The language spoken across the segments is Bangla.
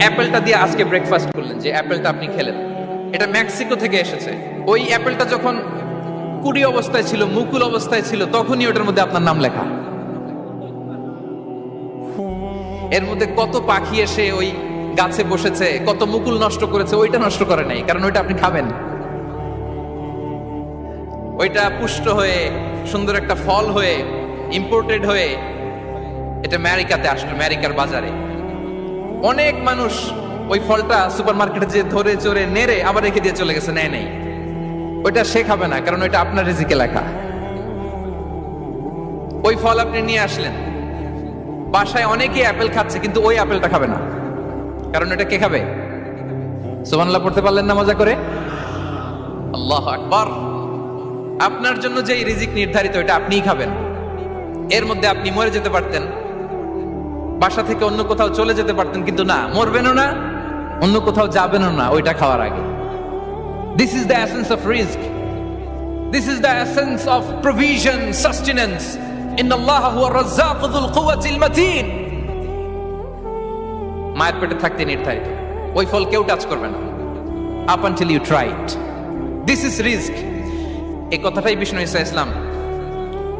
অ্যাপেলটা দিয়ে আজকে ব্রেকফাস্ট করলেন যে অ্যাপেলটা আপনি খেলেন। এটা মেক্সিকো থেকে এসেছে। ওই অ্যাপেলটা যখন কুড়ি অবস্থায় ছিল, মুকুল অবস্থায় ছিল, তখনই ওটার মধ্যে আপনার নাম লেখা। এর মধ্যে কত পাখি এসে ওই গাছে বসেছে, কত মুকুল নষ্ট করেছে, ওইটা নষ্ট করে নাই, কারণ ওইটা আপনি খাবেন। ওইটা পুষ্ট হয়ে, সুন্দর একটা ফল হয়ে ইম্পোর্টেড হয়ে, এটা আমেরিকাতে আসলো, আমেরিকার বাজারে। অনেক মানুষ ওই ফলটা সুপার মার্কেটে যে ধরে চড়ে নেড়ে আবার রেখে দিয়ে চলে গেছে, নেয় নেই। ওইটা সে খাবে না, কারণ ওইটা আপনার রিজিকে লেখা। ওই ফল আপনি নিয়ে আসলেন। বাসায় অনেকেই অ্যাপেল খাচ্ছে, কিন্তু ওই অ্যাপেলটা খাবে না। কারণ এটা কে খাবে? সুবহানাল্লাহ, পড়তে পারলেন না মজা করে? আল্লাহ আকবার। আপনার জন্য যে রিজিক নির্ধারিত এটা আপনিই খাবেন। এর মধ্যে আপনি মরে যেতে পারতেন। বাসা থেকে অন্য কোথাও চলে যেতে পারতেন, কিন্তু না, মরবেনও না, অন্য কোথাও যাবেনও না ওইটা খাওয়ার আগে। This is the essence of risk this is the essence of provision sustenance in আল্লাহ হুয়া রাজ্জাক যুল কুওয়াতিল মাতিন মায়ের পেটে থাকতে নির্ধারিত। ওই ফল কেউ টাচ করবে না। Up until you try it this is risk এই কথাটাই বিষ্ণু ইসা ইসলাম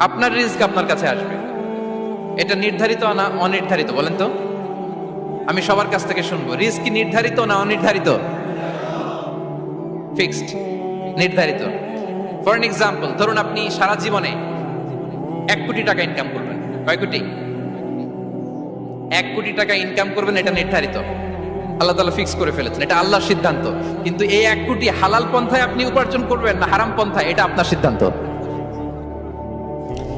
আপনার রিস্ক আপনার কাছে আসবে। এটা নির্ধারিত না অনির্ধারিত, বলেন তো? আমি সবার কাছ থেকে শুনব, রিস্ক কি নির্ধারিত না অনির্ধারিত? ফিক্সড নির্ধারিত। ফর এন এক্সাম্পল ধরুন আপনি সারা জীবনে এক কোটি টাকা ইনকাম করবেন। কয় কোটি? এক কোটি টাকা ইনকাম করবেন, এটা নির্ধারিত। আল্লাহ তালা ফিক্স করে ফেলেছেন, এটা আল্লাহর সিদ্ধান্ত। কিন্তু এই এক কোটি হালাল পন্থায় আপনি উপার্জন করবেন না হারাম পন্থায়, এটা আপনার সিদ্ধান্ত।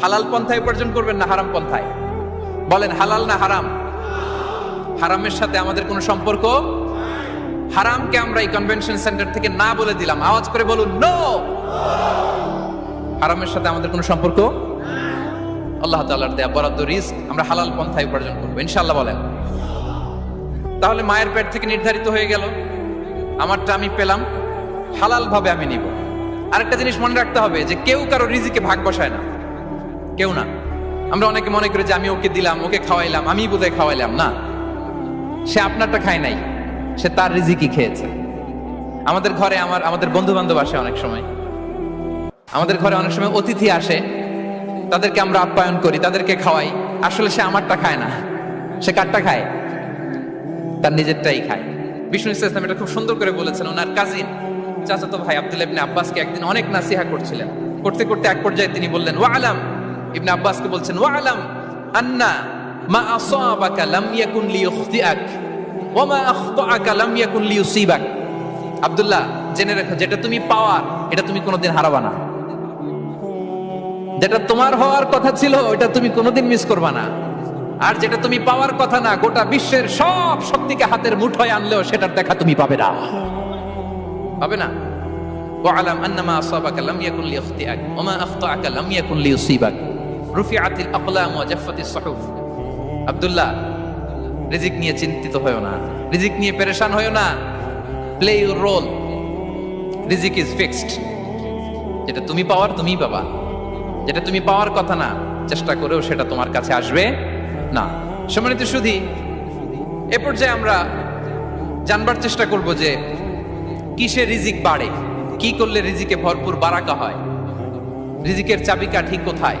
হালাল পন্থায় উপার্জন করবেন না হারাম পন্থায়? বলেন, হালাল না হারাম? হারামের সাথে আমাদের কোনো সম্পর্ক? হারামকে আমরা এই কনভেনশন সেন্টার থেকে না বলে দিলাম। আওয়াজ করে বলুন নো হারামের সাথে আমাদের কোনো সম্পর্ক? আল্লাহ তাআলার দেয়া বরাদ্দ রিস্ক আমরা হালাল পন্থায় উপার্জন করব। ইনশাল্লাহ বলেন। তাহলে মায়ের পেট থেকে নির্ধারিত হয়ে গেল। আমারটা আমি পেলাম। হালাল ভাবে আমি নিব। আরেকটা জিনিস মনে রাখতে হবে যে কেউ কারও রিজিকে ভাগ বসায় না। কেউ না। আমরা অনেকে মনে করি যে আমি ওকে দিলাম, ওকে খাওয়াইলাম আমি বোধহয় খাওয়াইলাম, না। সে আপনারটা খায় নাই, সে তার রিজিকই খেয়েছে। আমাদের ঘরে আমার, আমাদের বন্ধু বান্ধব আসে অনেক সময়। আমাদের ঘরে অনেক সময় অতিথি আসে, তাদেরকে আমরা আপ্যায়ন করি, তাদেরকে খাওয়াই। আসলে সে আমারটা খায় না, সে কারটা খায়? তার নিজেরটাই খায়। বিষ্ণু ইসলাম এটা খুব সুন্দর করে বলেছেন, ওনার কাজিন চাচাতো ভাই আব্দুল আব্বাসকে একদিন অনেক নাসিহা করছিলেন। করতে করতে এক পর্যায়ে তিনি বললেন, ওয়া আলাম ইবনে আব্বাসকে বলছেন ওয়া আলাম আন্না মা আসাবাকা লাম ইয়াকুন লিইখতিআক ওয়া মা আখতাআকা লাম ইয়াকুন লিইসিবাক আব্দুল্লাহ, জেনে রাখো, যেটা তুমি পাওয়ার এটা তুমি কোনোদিন হারাবা না। যেটা তোমার হওয়ার কথা ছিল ওটা তুমি কোনোদিন মিস করবা না। আর যেটা তুমি পাওয়ার কথা না, গোটা বিশ্বের সব শক্তিকে হাতের মুঠোয় আনলেও সেটার দেখা তুমি পাবে না। পাবে না? ওয়া আলাম ওয়ালাম আন্নামা আসাবাকা লাম ইয়াকুন লিইখতিআক, ওয়া মা আখতাআকা লাম ইয়াকুন লিইসিবাক রুফিআতিল আকলাম ওয়া জাফাতিস সুহুফ। আব্দুল্লাহ, রিজিক নিয়ে চিন্তিত হয়ো না। রিজিক নিয়ে পেরেশান হয়ো না। প্লে ইউর রোল রিজিক ইজ ফিক্সড যেটা তুমি পাওয়ার তুমিই পাবা। যেটা তুমি পাওয়ার কথা না, চেষ্টা করেও সেটা তোমার কাছে আসবে না। সম্মানিত সুধী, এ পর্যায়ে আমরা জানবার চেষ্টা করব যে কিসে রিজিক বাড়ে, কি করলে রিজিকে ভরপুর বারাকা হয়, রিজিকের চাবিকাঠি কোথায়?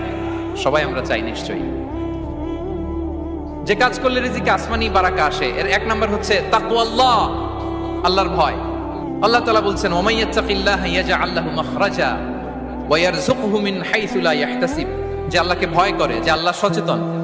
সবাই আমরা চাই নিশ্চয়ই। যে কাজ করলে রিজিকে আসমানি বারাকা আসে, এর এক নম্বর হচ্ছে তাকুয়াল্লাহ, আল্লাহর ভয়। আল্লাহ তালা বলছেন ওমাইয়াত্তাকিল্লাহ ইয়াজআল মাখরাজা ওয়া ইয়ারযুকহু মিন হাইসু ইয়াহতাসিব। যে আল্লাহকে ভয় করে, যে আল্লাহ সচেতন।